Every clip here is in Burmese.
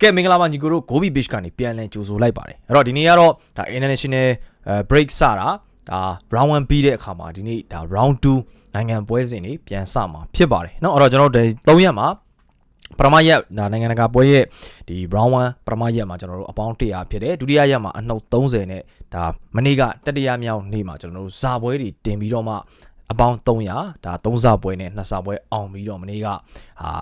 ကဲမင်္ဂလာပါညီကိုတို့ Gobi Beach ကနေပြန်လည်ကြိုဆိုလိုက်ပါတယ်အဲ့တော့ဒီနေ့ကတော့ဒါ international break စတာဒါ round 1ပြီးတဲ့အခါမှာဒီနေ့ဒါ round 2နိုင်ငံပွဲစဉ်တွေပြန်စမှာဖြစ်ပါတယ်เนาะအဲ့တော့ကျွန်တော်တို့၃ရက်မှာပထမရက်ဒါနိုင်ငံတကာပွဲရဲ့ဒီ round 1ပထမရက်မှာကျွန်တော်တို့အပေါင်း100ဖြစ်တယ်ဒုတိယရက်မှာအနှုတ်30နဲ့ဒါမနေ့ကတတိယမြောက်နေ့မှာကျွန်တော်တို့ဇာပွဲတွေတင်ပြီးတော့မှ အပေါင်း300ဒါ3စပွဲနဲ့2စပွဲအောင်ပြီးတော့မနေ့ကဟာ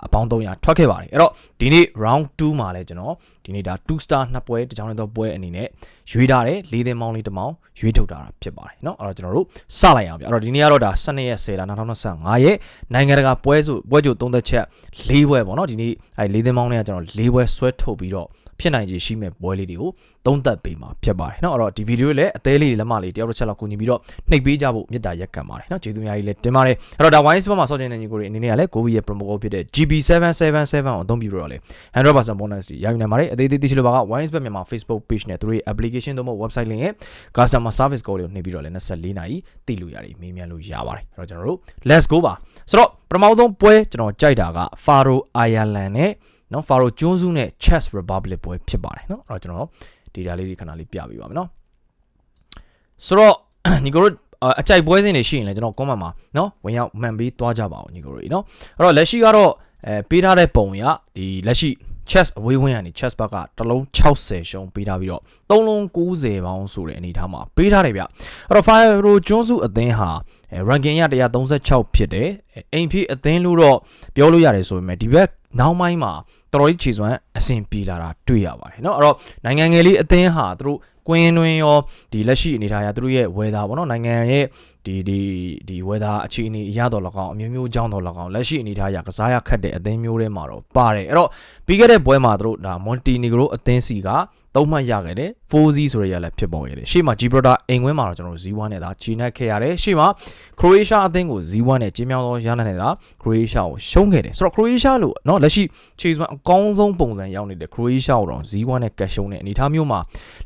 အပေါင်း300ထွက်ခဲ့ပါတယ်အဲ့တော့ဒီနေ့ round 2မှာလဲကျွန်တော်ဒီနေ့ဒါ2 star နှစ်ပွဲတကြောင်တော့ပွဲအနေနဲ့ရွေးထားတယ်၄သိန်းမောင်းလေးတစ်မောင်းရွေးထုတ်တာဖြစ်ပါတယ်เนาะအဲ့တော့ကျွန်တော်တို့စလိုက်အောင်ပြအဲ့တော့ဒီနေ့ကတော့ဒါ12ရက်10လ2025ရက်နိုင်ငံတကာပွဲစုပွဲကြိုသုံးသက်ချက်၄ပွဲပေါ့เนาะဒီနေ့အဲ၄သိန်းမောင်းလေးကကျွန်တော်၄ပွဲဆွဲထုတ်ပြီးတော့ ဖြစ်နိုင်ခြေရှိမဲ့ပွဲလေးတွေကိုသုံးသပ်ပေးမှာဖြစ်ပါတယ်เนาะအဲ့တော့ဒီဗီဒီယိုလည်းအသေးလေးလက်မလေးတယောက်တစ်ချက်လောက်ကူညီပြီးတော့နှိပ်ပေးကြဖို့မေတ္တာရက်ခံပါတယ်เนาะကျေးဇူးများကြီးလည်းတင်ပါတယ်အဲ့တော့ဒါ wine spot မှာဆော့ချင်တဲ့ညီကိုတွေအနေနဲ့ကလည်း Gobi ရဲ့ promo code ဖြစ်တဲ့ GB777 ကိုအသုံးပြုပြီးတော့လေ100% bonus တွေရယူနိုင်ပါတယ်အသေးသေးသိချင်လို့ပါက wine spot မြန်မာ Facebook page နဲ့သူတို့ရဲ့ application တို့မှ website link ရဲ့ customer service code တွေကိုနှိပ်ပြီးတော့လည်း24နာရီသိလို့ရတယ်မေးမြန်းလို့ရပါတယ်အဲ့တော့ကျွန်တော်တို့ let's go ပါဆိုတော့ပထမဆုံးပွဲကျွန်တော်ကြိုက်တာက Faro Ireland နဲ့ နော် Faro ကျွန်းစုနဲ့ Chess Republic ပွဲဖြစ်ပါတယ်နော်အဲ့တော့ကျွန်တော် data လေးတွေခဏလေးပြပေးပါမယ်နော်ဆိုတော့ညီကိုတို့အကြိုက်ပွဲစဉ်တွေရှိရင်လည်းကျွန်တော် comment မှာနော်ဝင်ရောက်မှန်ပြီးသွားကြပါအောင်ညီကိုတို့နော်အဲ့တော့လက်ရှိကတော့အဲပေးထားတဲ့ပုံရဒီလက်ရှိ chess အဝေးဝင်းကနေ chess ဘက်ကတလုံး60ရှုံးပေးထားပြီးတော့3လုံး90ပေါင်းဆိုတဲ့အနေထားမှာပေးထားတယ်ဗျအဲ့တော့ Fire ကျွန်းစုအသင်းဟာ ranking ရ136ဖြစ်တယ်အိမ်ဖြစ်အသင်းလို့တော့ပြောလို့ရတယ်ဆိုပေမဲ့ဒီဘက် နောက်ပိုင်းမှာတော်တော်ကြီးခြေစွမ်းအဆင်ပြေလာတာတွေ့ရပါတယ်เนาะအဲ့တော့နိုင်ငံငယ်လေးအသင်းဟာသူတို့ကွင်းတွင်ရောဒီလက်ရှိအနေထားရသူတို့ရဲ့ weather ပေါ့နော်နိုင်ငံရဲ့ဒီဒီဒီ weather အခြေအနေအရတော့၎င်းအမျိုးမျိုးအကြောင်းတော့၎င်းလက်ရှိအနေထားရကစားရခတ်တဲ့အသင်းမျိုးတွေမှာတော့ပါတယ်အဲ့တော့ပြီးခဲ့တဲ့ပွဲမှာသူတို့ဒါ Montenegro အသင်းစီက သုံးမှတ်ရခဲ့တယ် 4Z ဆိုရရလည်းဖြစ်ပေါ်ခဲ့တယ်ရှေ့မှာ Gibraltar အိမ်ဝင်းမှာတော့ကျွန်တော်တို့ Z1 နဲ့ဒါချီနှက်ခဲ့ရတယ်ရှေ့မှာ Croatia အသင်းကို Z1 နဲ့ကျင်းမြောင်းသောရနိုင်နေတာ Croatia ကိုရှုံးခဲ့တယ်ဆိုတော့ Croatia လို့เนาะလက်ရှိ Chase မှာအကောင်းဆုံးပုံစံရောက်နေတဲ့ Croatia ကိုတော့ Z1 နဲ့ကတ်ရှုံးတဲ့အနေအထားမျိုးမှာ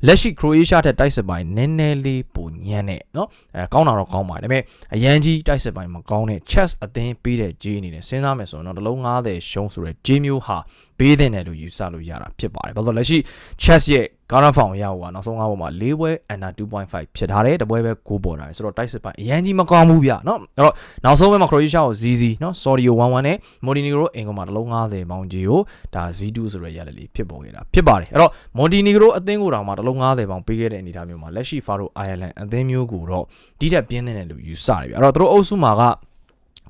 လက်ရှိ Croatia ထက်တိုက်စစ်ပိုင်းနည်းနည်းလေးပိုညံ့တဲ့เนาะအဲကောင်းတာတော့ကောင်းပါတယ်ဒါပေမဲ့အရန်ကြီးတိုက်စစ်ပိုင်းမကောင်းတဲ့ Chess အသင်းပေးတဲ့ J အနေနဲ့စဉ်းစားမယ်ဆိုရင်တော့တလုံး90ရှုံးဆိုတဲ့ J မျိုးဟာ ပေးသင့်တယ်လို့ယူဆလို့ရတာဖြစ်ပါတယ်။ဘာလို့လက်ရှိ Chess ရဲ့ Garner Found ရဟိုကနောက်ဆုံး၅ပွဲမှာ၄ပွဲ under 2.5ဖြစ်ထားတယ်။တပွဲပဲ6ပေါ်တာလေ။ဆိုတော့တိုက်စစ်ပိုင်းအရင်ကြီးမကောင်းဘူးဗျ။နော်။အဲ့တော့နောက်ဆုံးပွဲမှာ Croatia ကို0-0နော် Sorry 1-1နဲ့ Montenegro အင်္ဂုံမှာ1.50ပေါင်ကြီးကိုဒါ Z2 ဆိုရရလေလေးဖြစ်ပေါ်ခဲ့တာဖြစ်ပါတယ်။အဲ့တော့ Montenegro အသင်းကိုတောင်မှ1.50ပေါင်ပေးခဲ့တဲ့အနေအထားမျိုးမှာလက်ရှိ Faroe Island အသင်းမျိုးကိုတော့ဒီထက်ပြင်းတဲ့လို့ယူဆတယ်ဗျ။အဲ့တော့သူတို့အုပ်စုမှာက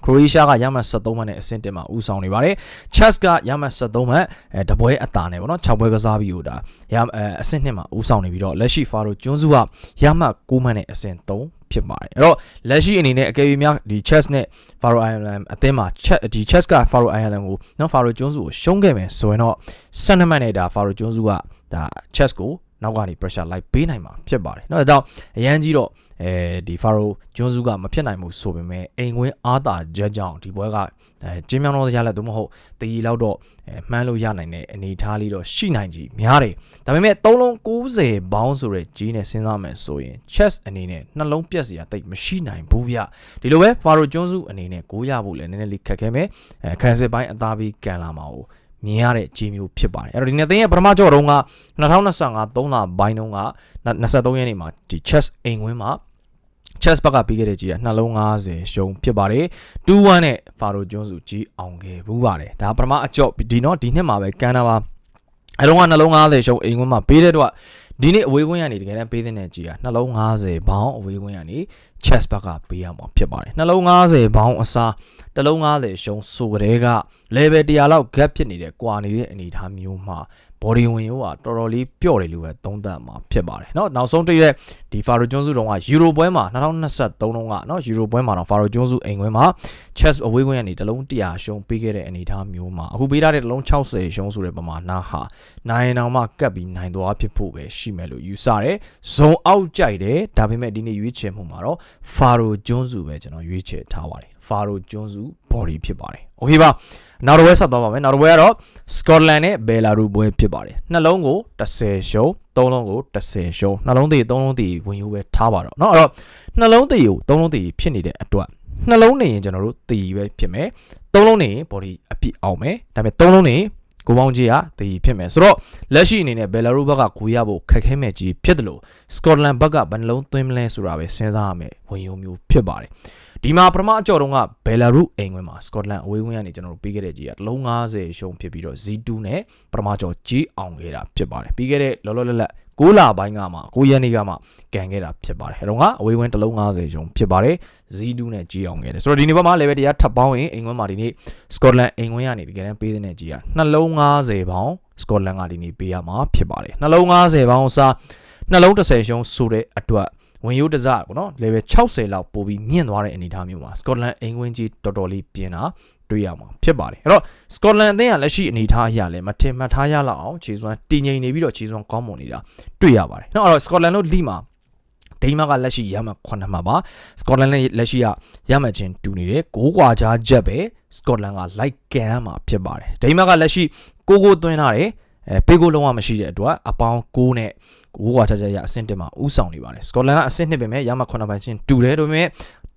ခရိုအေးရှားကရမှတ်73မှတ်နဲ့အဆင့်တင်မှာဦးဆောင်နေပါတယ်။ Chess ကရမှတ်73မှတ်အဲတပွဲအတာနဲ့ပေါ့နော်6ပွဲကစားပြီးတော့ဒါရအဆင့်နှစ်မှာဦးဆောင်နေပြီးတော့လက်ရှိ Faro ကျွန်းစုကရမှတ်9မှတ်နဲ့အဆင့်3ဖြစ်ပါတယ်အဲ့တော့လက်ရှိအနေနဲ့အကယ်၍များဒီ chess နဲ့ Faro Island အသင်းမှာ chess ဒီ chess က Faro Island ကိုနော် Faro ကျွန်းစုကိုရှုံးခဲ့မယ်ဆိုရင်တော့12မှတ်နဲ့ဒါ Faro ကျွန်းစုကဒါ chess ကိုနောက်ကနေ pressure လိုက်ပေးနိုင်မှာဖြစ်ပါတယ်နော်ဒါကြောင့်အရန်ကြီးတော့ အဲဒီဖာရိုဂျွန်းစုကမဖြစ်နိုင်ဘူးဆိုပေမဲ့အိမ်ဝင်းအားတာချက်ကြောင့်ဒီပွဲကအဲကျင်းမြောင်းတော့ရလက်သို့မဟုတ်တရီလောက်တော့အဲမှန်းလို့ရနိုင်တဲ့အနေအထားလေးတော့ရှိနိုင်ကြီးများတယ်ဒါပေမဲ့3လုံး90ဘောင်းဆိုတဲ့ကြီးနဲ့စဉ်းစားမယ်ဆိုရင် chess အနေနဲ့နှလုံးပြက်စရာတိတ်မရှိနိုင်ဘူးဗျဒီလိုပဲဖာရိုဂျွန်းစုအနေနဲ့ကိုရဖို့လည်းနည်းနည်းလေးခက်ခဲမယ်အဲခန်းစစ်ပိုင်းအသားပြီးကန်လာမှာ ਉਹ မြင်ရတဲ့ဂျီမျိုးဖြစ်ပါတယ်အဲ့တော့ဒီနေ့သင်ရဲ့ပထမကြော့တုန်းက2025 3လပိုင်းတုန်းက23ရက်နေ့မှာဒီ chess အိမ်ဝင်းမှာ chess ဘက်ကပြီးခဲ့တဲ့ကြီးကနှလုံး90ရှုံးဖြစ်ပါတယ်2-1နဲ့ Faro ကျွန်းစုကြီးအောင်ခဲ့ဘူးပါတယ်ဒါပထမအကြော့ဒီနော်ဒီနှစ်မှာပဲကန်တာပါအဲတော့ကနှလုံး90ရှုံးအိမ်ဝင်းမှာပေးတဲ့တော့ဒီနေ့အဝေးကွင်းကနေတကယ်တမ်းပေးတဲ့ကြီးကနှလုံး90ဘောင်းအဝေးကွင်းကနေ chess ဘက်ကပေးရမှာဖြစ်ပါတယ်နှလုံး90ဘောင်းအစားတလုံး90ရှုံးဆိုကြတဲ့က level 100လောက် gap ဖြစ်နေတဲ့ကွာနေတဲ့အနေအထားမျိုးမှာ body ဝင်ရောကတော်တော်လေးပျော့တယ်လို့ပဲသုံးသပ်မှာဖြစ်ပါတယ်เนาะနောက်ဆုံးတစ်ရက်ဒီ Faro ကျွန်းစုတုန်းက Euro ပွဲမှာ2023တုန်းကเนาะ Euro ပွဲမှာတော့ Faro ကျွန်းစုအိမ်ခွင်းမှာ chess အဝေးခွင်းကနေတလုံး100ရှုံးပေးခဲ့တဲ့အနေအထားမျိုးမှာအခုပေးထားတဲ့တလုံး60ရှုံးဆိုတဲ့ပမာဏဟာနိုင်အောင်မှကပ်ပြီးနိုင်သွားဖြစ်ဖို့ပဲရှိမယ်လို့ယူဆတယ်ဇုံအောက်ကြိုက်တယ်ဒါပေမဲ့ဒီနေ့ရွေးချယ်မှုမှာတော့ Faro ကျွန်းစုပဲကျွန်တော်ရွေးချယ်ထားပါတယ် Faro ကျွန်းစု body ဖြစ်ပါတယ်โอเคပါနောက်တစ်ပွဲဆက်သွားပါမယ်နောက်တစ်ပွဲကတော့ Scotland နဲ့ Belarus ပွဲဖြစ်ပါတယ်နှလုံးကို10ရှုံးသုံးလုံးကို10ရှုံးနှလုံးသေးသုံးလုံးသေးဝင်ယူပဲထားပါတော့เนาะအဲ့တော့နှလုံးသေးကိုသုံးလုံးသေးဖြစ်နေတဲ့အတွက်နှလုံးနေရင်ကျွန်တော်တို့သေးပဲဖြစ်မယ်သုံးလုံးနေရင် body အပြည့်အောင်မယ်ဒါပေမဲ့သုံးလုံးနေ ကိုပေါင်းကြီးကတည်ဖြစ်မယ်ဆိုတော့လက်ရှိအနေနဲ့ဘယ်လာရုဘက်ကဂိုးရဖို့ခက်ခဲမဲ့ကြီးဖြစ်တယ်လို့စကော့တလန်ဘက်ကဘယ်နှလုံးသွင်းမလဲဆိုတာပဲစဉ်းစားရမယ်ဝင်ယုံမျိုးဖြစ်ပါတယ်ဒီမှာပထမအကြော်တုန်းကဘယ်လာရုအိမ်ဝင်မှာစကော့တလန်အဝေးဝင်ကနေကျွန်တော်တို့ပြီးခဲ့တဲ့ကြီးကတလုံး90ရှုံးဖြစ်ပြီးတော့ Z2 နဲ့ပထမကြော်ကြီးအောင်ခဲ့တာဖြစ်ပါတယ်ပြီးခဲ့တဲ့လောလောလတ်လတ် 6လပိုင်းကမှ9ရက်နေ့ကမှကန်ခဲ့တာဖြစ်ပါတယ်အဲတော့ကအဝေးဝင်တလုံး90ရှုံးဖြစ်ပါတယ် Z2 နဲ့ကြီးအောင်ခဲ့တယ်ဆိုတော့ဒီနေ့ဘက်မှာ level တရားထပ်ပေါင်းရင်အိမ်ဝင်မှာဒီနေ့ Scotland အိမ်ဝင်ကနေတကယ်တမ်းပေးတဲ့ကြီးကနှလုံး90ပေါင်း Scotland ကဒီနေ့ပေးရမှာဖြစ်ပါတယ်နှလုံး90ပေါင်းအစားနှလုံး30ရှုံးဆိုတဲ့အတွက်ဝင်ရိုးတစပေါ့နော် level 60လောက်ပို့ပြီးမြင့်သွားတဲ့အနေအထားမျိုးမှာ Scotland အိမ်ဝင်ကြီးတော်တော်လေးပြင်းတာ တွေ့ရမှာဖြစ်ပါတယ်အဲ့တော့ Scotland အသင်းကလက်ရှိအနေထားအရာလည်းမထင်မှတ်ထားရလောက်အောင်ခြေစွမ်းတည်ငြိမ်နေပြီးတော့ခြေစွမ်းကောင်းမွန်နေတာတွေ့ရပါတယ်နောက်အဲ့တော့ Scotland တို့လိမှာဒိန်းမတ်ကလက်ရှိရမှ9မှတ်ပါ Scotland နဲ့လက်ရှိကရမှတ်ချင်းတူနေတယ်6ကွာကြားချက်ပဲ Scotland ကလိုက်ကန်ရမှာဖြစ်ပါတယ်ဒိန်းမတ်ကလက်ရှိ6ကိုသွင်းထားတယ်အဲပေးကိုလုံးဝမရှိတဲ့အတွက်အပေါင်း6နဲ့5ကွာချာချာရအဆင့်1မှာဥဆောင်နေပါတယ်စကော့တလန်ကအဆင့်1ပဲမြဲရမ9ပိုင်းချင်းတူတယ်ဒါပေမဲ့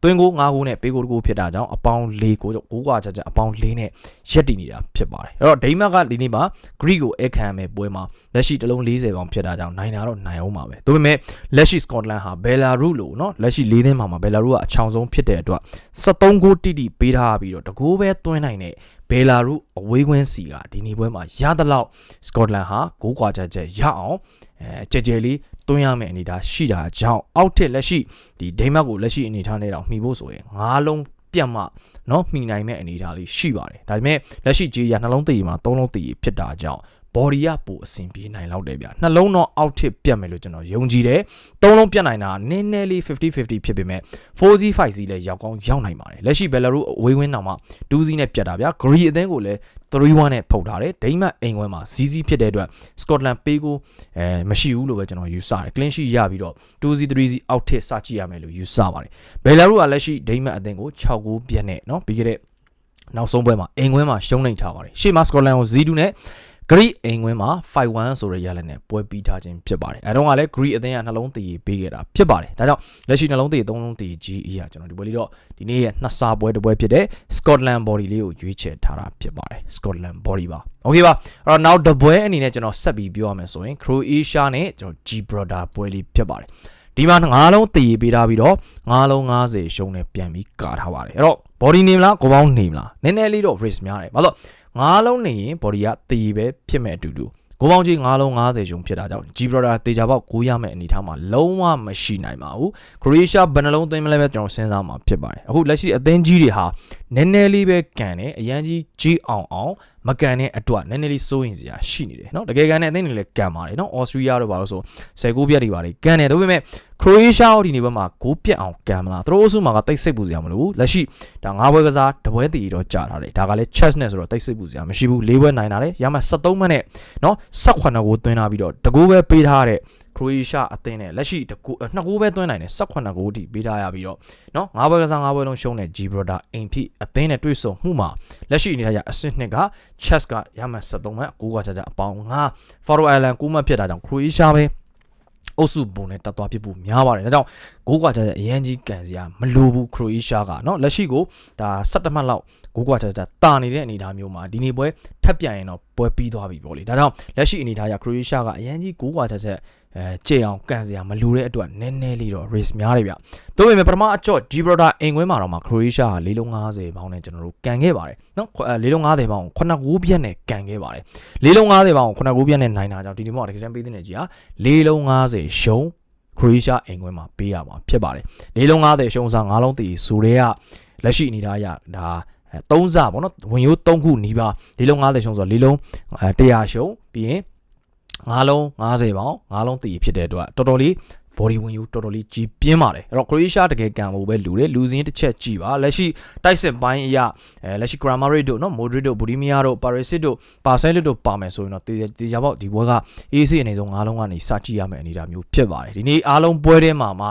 သွင်းကို၅ကိုနဲ့ပေးကိုတကိုဖြစ်တာကြောင့်အပေါင်း၄ကို9ကွာချာချာအပေါင်း၄နဲ့ရက်တည်နေတာဖြစ်ပါတယ်အဲ့တော့ဒိမတ်ကဒီနေ့မှာဂရိကိုအဲခံမဲ့ပွဲမှာလက်ရှိတလုံး40ပေါင်ဖြစ်တာကြောင့်နိုင်တာတော့နိုင်အောင်ပါပဲဒါပေမဲ့လက်ရှိစကော့တလန်ဟာဘယ်လာရုလို့နော်လက်ရှိ၄သင်းမှာမှာဘယ်လာရုကအချောင်ဆုံးဖြစ်တဲ့အတွက်73ကိုတိတိပေးထားပြီးတော့တကိုးပဲသွင်းနိုင်တဲ့ဘယ်လာရုအဝေးကွင်းစီကဒီနေ့ပွဲမှာရသလောက်စကော့တလန်ဟာဂိုးကွာချက်ချက်ရအောင်အဲကြဲကြဲလေး တွင်းရမယ့်အနေအထားရှိတာကြောင့်အောက်ထစ်လက်ရှိဒီဒိန်းမတ်ကိုလက်ရှိအနေအထားနဲ့တော့မှီဖို့ဆိုရင်၅လုံးပြတ်မှနော်မှီနိုင်မဲ့အနေအထားလေးရှိပါတယ်ဒါပေမဲ့လက်ရှိဂျေးရနှလုံးတည်မှာ၃လုံးတည်ဖြစ်တာကြောင့် body ကပိုအဆင်ပြေနိုင်လောက်တယ်ဗျနှလုံးတော့အောက်ထစ်ပြတ်မယ်လို့ကျွန်တော်ယုံကြည်တယ်သုံးလုံးပြတ်နိုင်တာနည်းနည်းလေး50 50ဖြစ်ပေမဲ့ 4C 5C လည်းရောက်ကောင်းရောက်နိုင်ပါတယ်လက်ရှိ Belarus အဝေးဝင်းတောင်မှ 2C နဲ့ပြတ်တာဗျ Gree အသင်းကိုလည်း3-1နဲ့ဖုတ်ထားတယ်ဒိမတ်အိမ်ဝဲမှာ ZZ ဖြစ်တဲ့အတွက် Scotland ပေးကိုအဲမရှိဘူးလို့ပဲကျွန်တော်ယူဆတယ် clean sheet ရပြီးတော့ 2C 3C အောက်ထစ်စကြည့်ရမယ်လို့ယူဆပါတယ် Belarus ကလက်ရှိဒိမတ်အသင်းကို6ဂိုးပြတ်နဲ့เนาะပြီးခဲ့တဲ့နောက်ဆုံးပွဲမှာအိမ်ဝဲမှာရှုံးနိုင်ထားပါတယ်ရှေ့မှာ Scotland ကို Z2 နဲ့ ဂရိအိမ်ဝင်းမှာ5-1ဆိုတဲ့ရလနဲ့ပွဲပြီးထားခြင်းဖြစ်ပါတယ်အဲတော့ကလည်းဂရိအသင်းကနှလုံးတည်ပေးခဲ့တာဖြစ်ပါတယ်ဒါကြောင့်လက်ရှိနှလုံးတည်သုံးလုံးတည် GE ကကျွန်တော်ဒီပွဲလေးတော့ဒီနေ့ရဲ့နှစ်စာပွဲတစ်ပွဲဖြစ်တဲ့ Scotland Body လေးကိုရွေးချယ်ထားတာဖြစ်ပါတယ် Scotland Body ပါโอเคပါအဲ့တော့နောက်တစ်ပွဲအနေနဲ့ကျွန်တော်ဆက်ပြီးပြောရမယ်ဆိုရင် Croatia နဲ့ကျွန်တော် Gibraltar ပွဲလေးဖြစ်ပါတယ်ဒီမှာငါးလုံးတည်ပေးထားပြီးတော့ငါးလုံး90ရှုံးနဲ့ပြန်ပြီးကာထားပါတယ်အဲ့တော့ body name လားကိုပေါင်း name လားနည်းနည်းလေးတော့ risk များတယ်ဘာလို့ ငါးလုံးနေရင် body ကတည်ပဲဖြစ်မဲ့အတူတူကိုပေါင်းကြီးငါးလုံး90ရှုံဖြစ်တာကြောင့် G brother တေချာပေါက်ကိုရမယ့်အနေထားမှာလုံးဝမရှိနိုင်ပါဘူး Croatia ဘယ်နှလုံးသွင်းမလဲပဲကျွန်တော်စဉ်းစားမှာဖြစ်ပါတယ်အခုလက်ရှိအသင်းကြီးတွေဟာနည်းနည်းလေးပဲကန်တယ်အရန်ကြီးကြီးအောင်အောင် မကန်တဲ့အတွက်နည်းနည်းလေးစိုးရင်စရာရှိနေတယ်เนาะတကယ်ကန်တဲ့အသင်းတွေလည်းကန်ပါတယ်เนาะ Austria တို့ဘာလို့ဆို10ဂိုးပြတ်တွေပါတယ်ကန်တယ်ဒါပေမဲ့ Croatia ဟောဒီနေ့ဘက်မှာဂိုးပြတ်အောင်ကန်မလားသူတို့အစုမှာကတိတ်စိတ်ပူစရာမလိုဘူးလက်ရှိဒါ၅ဘွဲကစားတပွဲတည်တော့ကြာထားတယ်ဒါကလည်း chess နဲ့ဆိုတော့တိတ်စိတ်ပူစရာမရှိဘူး၄ဘွဲနိုင်တာလေရမှ73မှတ်နဲ့เนาะ18ဂိုးသွင်းလာပြီးတော့တကူပဲပေးထားတဲ့ ခရိုအေးရှားအသင်းနဲ့လက်ရှိတကူနှစ်ဂိုးပဲသွင်းနိုင်တယ်18ဂိုးထိပေးထားရပြီးတော့เนาะ၅ဘွဲကစား၅ဘွဲလုံးရှုံးတဲ့ Gibraltar အိမ်ဖြစ်အသင်းနဲ့တွေ့ဆုံမှုမှာလက်ရှိအနေနဲ့ရအဆင့်နှစ်က chess ကရမှ73မှတ်9ကကြကြအပေါင်း9 Faroe Island 9မှတ်ဖြစ်တာကြောင့်ခရိုအေးရှားပဲအုပ်စုပုံနဲ့တက်သွားဖြစ်ဖို့များပါတယ်။ဒါကြောင့်ဂိုးကွာချက်အရန်ကြီးကန်စရာမလိုဘူးခရိုအေးရှားကเนาะလက်ရှိကိုဒါ17မှတ်လောက်ဂိုးကွာချက်တာနေတဲ့အနေအထားမျိုးမှာဒီနေ့ပွဲထပ်ပြန်ရင်တော့ ပွဲပြီးသွားပြီပေါ့လေ။ဒါကြောင့်လက်ရှိအနေအထားရခရိုအေးရှားကအရန်ကြီးဂိုးကွာချက်ချက်အဲကြည့်အောင်ကန်စရာမလိုတဲ့အတွက်နည်းနည်းလေးတော့ race များတယ်ဗျ။သို့ပေမဲ့ပထမအကြော့ Gibraltar အိမ်ခွဲမှာတော့မှ Croatia က၄လုံး50ပေါင်းနဲ့ကျွန်တော်တို့ကန်ခဲ့ပါတယ်နော်၄လုံး50ပေါင်းကို9ဂိုးပြက်နဲ့ကန်ခဲ့ပါတယ်၄လုံး50ပေါင်းကို9ဂိုးပြက်နဲ့နိုင်တာကြောင့်ဒီနေ့မှတကယ်တမ်းပေးတဲ့ကြီးဟာ၄လုံး50ရှုံးခရိုအေးရှားအိမ်ခွဲမှာပေးရမှာဖြစ်ပါတယ်၄လုံး50ရှုံးစား၅လုံးတည်ဆိုတဲ့ကလက်ရှိအနေထားအရဒါ သုံးစားပေါ့နော်ဝင်ရိုး၃ခုနီးပါ၄လုံး50ရှုံးဆိုတော့၄လုံး100ရှုံးပြီးရင်ငါးလုံး90ပေါင်ငါးလုံးတည်ဖြစ်တဲ့အတွက်တော်တော်လေး body ဝင်ယူတော်တော်လေးကြီးပြင်းပါတယ်အဲ့တော့ Croatia တကယ်ကံဖို့ပဲလူတယ်လူစင်းတစ်ချက်ကြည့်ပါလက်ရှိတိုက်စစ်ပိုင်းအရာအဲလက်ရှိ Kramaric တို့နော် Modric တို့ Bulimia တို့ Perisic တို့ Barcelona တို့ပါမယ်ဆိုရင်တော့တေချာပေါက်ဒီဘွဲက AC အနေဆုံး၅လုံးကနေစကြည့်ရမယ့်အနေအထားမျိုးဖြစ်ပါတယ်ဒီနေ့အားလုံးပွဲထဲမှာမှ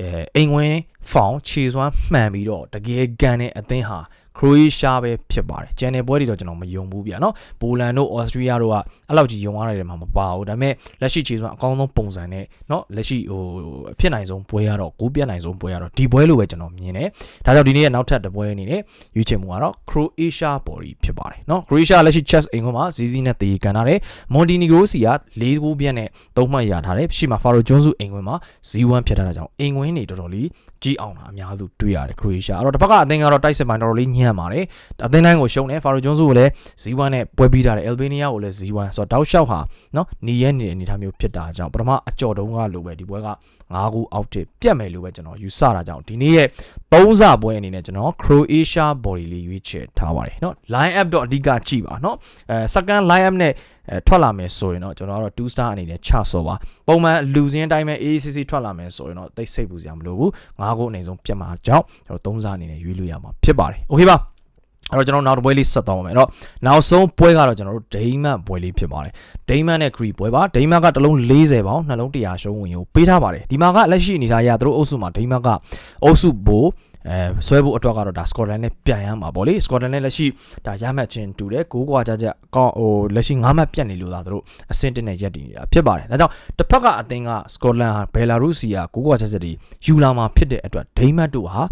အဲအိမ်ဝင်ဖောင်ခြေစွမ်းမှန်ပြီးတော့တကယ်ကန်တဲ့အသင်းဟာ ခရိုအေးရှားပဲဖြစ်ပါတယ်ကျန်တဲ့ပွဲတွေတော့ကျွန်တော်မယုံဘူးဗျာနော်ပိုလန်တို့ဩစတြီးယားတို့ကအဲ့လောက်ကြီးယုံရတဲ့မှာမပါဘူးဒါပေမဲ့လက်ရှိခြေစွမ်းအကောင်းဆုံးပုံစံနဲ့နော်လက်ရှိဟိုအဖြစ်နိုင်ဆုံးပွဲကတော့ကိုပြတ်နိုင်ဆုံးပွဲကတော့ဒီပွဲလို့ပဲကျွန်တော်မြင်တယ်ဒါကြောင့်ဒီနေ့ရဲ့နောက်ထပ်တစ်ပွဲအနေနဲ့ရွေးချယ်မှုကတော့ Croatia Body ဖြစ်ပါတယ်နော် Croatia လက်ရှိ chess အိမ်ခွန်းမှာဇီးဇီးနဲ့တေကန်ထားတယ် Montenegro စီက၄ဂိုးပြတ်နဲ့၃မှတ်ရထားတယ်ရှေ့မှာ Faro ကျွန်းစုအိမ်ခွန်းမှာ0-1ဖြစ်ထားတာကြောင့်အိမ်ခွန်းနေတော်တော်လေးကြီးအောင်တာအများစုတွေ့ရတယ် Croatia အဲ့တော့တစ်ဖက်ကအသင်းကတော့တိုက်စစ်ပိုင်းတော်တော်လေးညံ့ညံ့ပါတယ်အသင်းတိုင်းကိုရှုံးတယ်ဖာရိုဂျွန်းစုကိုလည်း0-1နဲ့ပွဲပြီးတာတယ်အယ်ဘေးနီးယားကိုလည်း0-1ဆိုတော့တောက်လျှောက်ဟာနော်နေရနေတဲ့အနေအထားမျိုးဖြစ်တာကြောင့်ပထမအကြော်တုံးကလိုပဲဒီပွဲက9ခုအောက်တစ်ပြတ်မယ်လို့ပဲကျွန်တော်ယူဆတာကြောင့်ဒီနေ့ရဲ့3စပွဲအနေနဲ့ကျွန်တော် Croatia Bordelli ရွေးချယ်ထားပါတယ်နော် line up တော့အဓိကကြည့်ပါနော်အဲ second line up နဲ့အဲထွက်လာမယ်ဆိုရင်တော့ကျွန်တော်ကတော့2 star အနေနဲ့ချဆော်ပါပုံမှန်လူစင်းအတိုင်းပဲ AACC ထွက်လာမယ်ဆိုရင်တော့တိတ်စိတ်ပူစရာမလိုဘူး၅ခုအနေဆုံးပြတ်မှာကြောင့်ကျွန်တော်3 star အနေနဲ့ရွေးလို့ရမှာဖြစ်ပါတယ်โอเคပါအဲ့တော့ကျွန်တော်နောက်တစ်ပွဲလေးဆက်သွားပါမယ်အဲ့တော့နောက်ဆုံးပွဲကတော့ကျွန်တော်တို့ဒိန်းမတ်ပွဲလေးဖြစ်ပါတယ်ဒိန်းမတ်နဲ့ဂရီပွဲပါဒိန်းမတ်ကတစ်လုံး40ပေါင်နှလုံး100ရှုံးဝင်ကိုပေးထားပါတယ်ဒီမှာကလက်ရှိအနေထားအရသူတို့အုပ်စုမှာဒိန်းမတ်ကအုပ်စုဘိုး အဲဆွဲဖို့အတွက်ကတော့ဒါစကော့တလန်နဲ့ပြန်ရမှာပေါ့လေစကော့တလန်နဲ့လက်ရှိဒါရမှတ်ချင်းတူတယ်ကိုးကွာကြကြကောင်းဟိုလက်ရှိ9မှတ်ပြတ်နေလို့သာသူတို့အဆင့်တင်နဲ့ရက်တည်နေတာဖြစ်ပါတယ်ဒါကြောင့်တစ်ဖက်ကအသင်းကစကော့တလန်ဟာဘယ်လာရုစီယာကိုးကွာကြကြတွေယူလာမှာဖြစ်တဲ့အတွက်ဒိန်းမတ်တို့ဟာ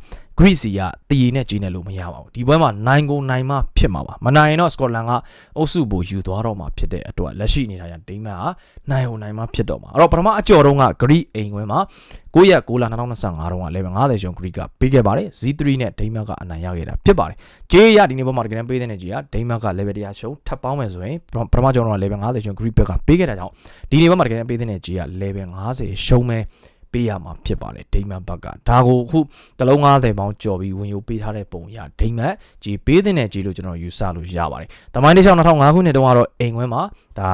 Greece ကတည်ရည်နဲ့ကြီးနေလို့မရပါဘူးဒီပွဲမှာနိုင်ကိုနိုင်မှဖြစ်မှာပါမနိုင်ရင်တော့ Scotland ကအုပ်စုပိုယူသွားတော့မှာဖြစ်တဲ့အတွက်လက်ရှိနေတာရဒိန်းမတ်ဟာနိုင်ကိုနိုင်မှဖြစ်တော့မှာအဲ့တော့ပထမအကြော်တုံးက Greece အိမ်ခွင်းမှာ9ရက်6လ2025တုန်းက level 50ရှုံ Greece ကပေးခဲ့ပါတယ် Z3 နဲ့ဒိန်းမတ်ကအနိုင်ရခဲ့တာဖြစ်ပါတယ်ကြေးရဒီနေ့ပွဲမှာတကယ်ပေးတဲ့နေကြီးကဒိန်းမတ်က level 100ရှုံထပ်ပေါင်းမယ်ဆိုရင်ပထမကြော်တုံးက level 50ရှုံ Greece ဘက်ကပေးခဲ့တာကြောင့်ဒီနေ့ပွဲမှာတကယ်ပေးတဲ့နေကြီးက level 50ရှုံမဲ့ ပေးရမှာဖြစ်ပါတယ်ဒိမန်ဘက်ကဒါကိုအခုတလုံး90ပေါင်းကြော်ပြီးဝင်ယူပေးထားတဲ့ပုံရဒိမန်ကြီးပေးတဲ့ကြီးလို့ကျွန်တော်ယူဆလို့ရပါတယ်။တမိုင်းတစ်ချောင်း2005ခုနှစ်တုန်းကတော့အိမ်ခွဲမှာဒါ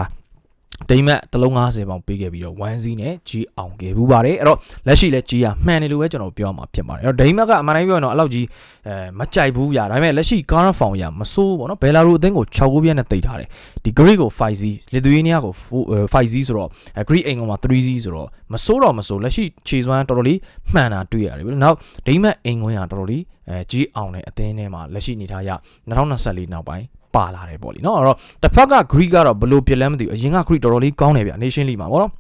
ဒိမတ်တလုံး90ပေါင်ပေးခဲ့ပြီးတော့1စီးနဲ့ကြီးအောင်ခဲ့ဘူးပါတယ်အဲ့တော့လက်ရှိလက်ကြီးကမှန်တယ်လို့ပဲကျွန်တော်ပြောမှာဖြစ်ပါတယ်အဲ့တော့ဒိမတ်ကအမှန်တိုင်းပြောရင်တော့အဲ့လောက်ကြီးအဲမကြိုက်ဘူးညာဒါပေမဲ့လက်ရှိ current form ရမဆိုးဘောနော်ဘယ်လာရိုအသင်းကို6ခုပြည့်နဲ့တိတ်ထားတယ်ဒီ Greek ကို 5C လီသူယေးနီးယားကို 5C ဆိုတော့ Greek အိမ်ကောင်မှာ 3C ဆိုတော့မဆိုးတော့မဆိုးလက်ရှိခြေစွမ်းတော်တော်လေးမှန်တာတွေ့ရတယ်ပြီးတော့နောက်ဒိမတ်အိမ်ကွင်းကတော်တော်လေးအဲကြီးအောင်တဲ့အသင်းထဲမှာလက်ရှိနေထားရ2024နောက်ပိုင်း ပါလာတယ်ပေါ့လीเนาะအဲ့တော့တစ်ဖက်က Greek ကတော့ဘယ်လိုဖြစ်လဲမသိဘူးအရင်က Greek တော်တော်လေးကောင်းတယ်ဗျ Nation League မှာပေါ့နော်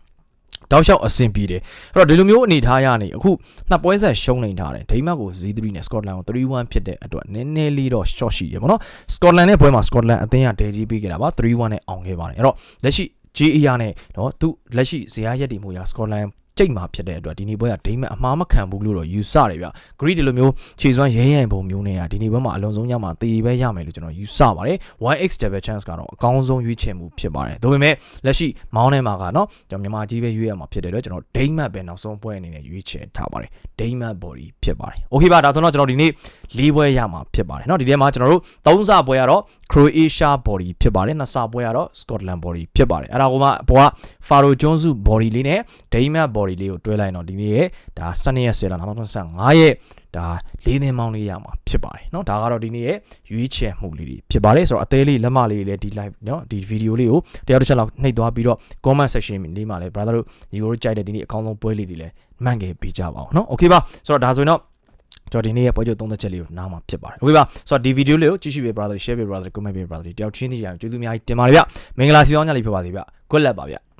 တောက်လျှောက်အဆင်ပြေတယ်အဲ့တော့ဒီလိုမျိုးအနေထားရနေအခုနှစ်ပွဲဆက်ရှုံးနေထားတယ်ဒိမတ်ကို Z3 နဲ့ Scotland ကို3-1ဖြစ်တဲ့အတွက်နည်းနည်းလေးတော့ short ရှိတယ်ပေါ့နော် Scotland နဲ့ပွဲမှာ Scotland အသင်းကဒဲကြီးပေးခဲ့တာပါ3-1နဲ့အောင်ခဲ့ပါတယ်အဲ့တော့လက်ရှိ JAR နဲ့เนาะသူလက်ရှိဇရာရက်တီမှုရ Scotland ကြိတ်မှာဖြစ်တဲ့အတွက်ဒီနေ့ပွဲကဒိမတ်အမှားမခံဘူးလို့တော့ယူဆတယ်ဗျဂရီဒီလိုမျိုးခြေစွမ်းရဲရဲပုံမျိုးနဲ့ကဒီနေ့ပွဲမှာအလုံးစုံရမှာတေးပဲရမယ်လို့ကျွန်တော်ယူဆပါတယ် 1x double chance ကတော့အကောင်းဆုံးရွေးချယ်မှုဖြစ်ပါတယ်ဒါပေမဲ့လက်ရှိမောင်းထဲမှာကနော်ကျွန်တော်မြန်မာကြီးပဲရွေးရမှာဖြစ်တယ်တော့ကျွန်တော်ဒိမတ်ပဲနောက်ဆုံးပွဲအနေနဲ့ရွေးချယ်ထားပါတယ်ဒိမတ် body ဖြစ်ပါတယ်โอเคပါဒါဆိုတော့ကျွန်တော်ဒီနေ့၄ပွဲရမှာဖြစ်ပါတယ်เนาะဒီထဲမှာကျွန်တော်တို့၃စပွဲကတော့ Croatia body ဖြစ်ပါတယ်နှစ်စပွဲကတော့ Scotland body ဖြစ်ပါတယ်အဲ့ဒါကမှဘောက Faro Jones body လေးနဲ့ Daymat body လေးကိုတွဲလိုက်တော့ဒီနေ့ရဲ့ဒါ12ရက်10လ2025ရဲ့ဒါလေးသင်းမောင်းလေးရမှာဖြစ်ပါတယ်เนาะဒါကတော့ဒီနေ့ရဲ့ရွေးချယ်မှုလေးတွေဖြစ်ပါတယ်ဆိုတော့အသေးလေးလက်မလေးလေးဒီ live เนาะဒီ video လေးကိုတရားတစ်ချက်လောက်နှိပ်သွားပြီးတော့ comment section လေးမှာလည်း brother တို့ညီကိုတို့ကြိုက်တဲ့ဒီနေ့အကောင်းဆုံးပွဲလေးတွေလည်းမှန်ခဲ့ပေးကြပါအောင်เนาะ okay ပါဆိုတော့ဒါဆိုရင်တော့ကျွန်တော်ဒီနေ့ရဲ့ပွဲကြိုသုံးသက်ချက်လေးကိုနားမှာဖြစ်ပါတယ်။ Okay ပါ။ဆိုတော့ဒီဗီဒီယိုလေးကိုကြည့်ရှုပေး brother share ပေး brother comment ပေး brother တယောက်ချင်းစီရအောင်ကျေးဇူးအများကြီးတင်ပါတယ်ဗျ။မင်္ဂလာစီအောင်ညလေးဖြစ်ပါစေဗျ။ Good luck ပါဗျ။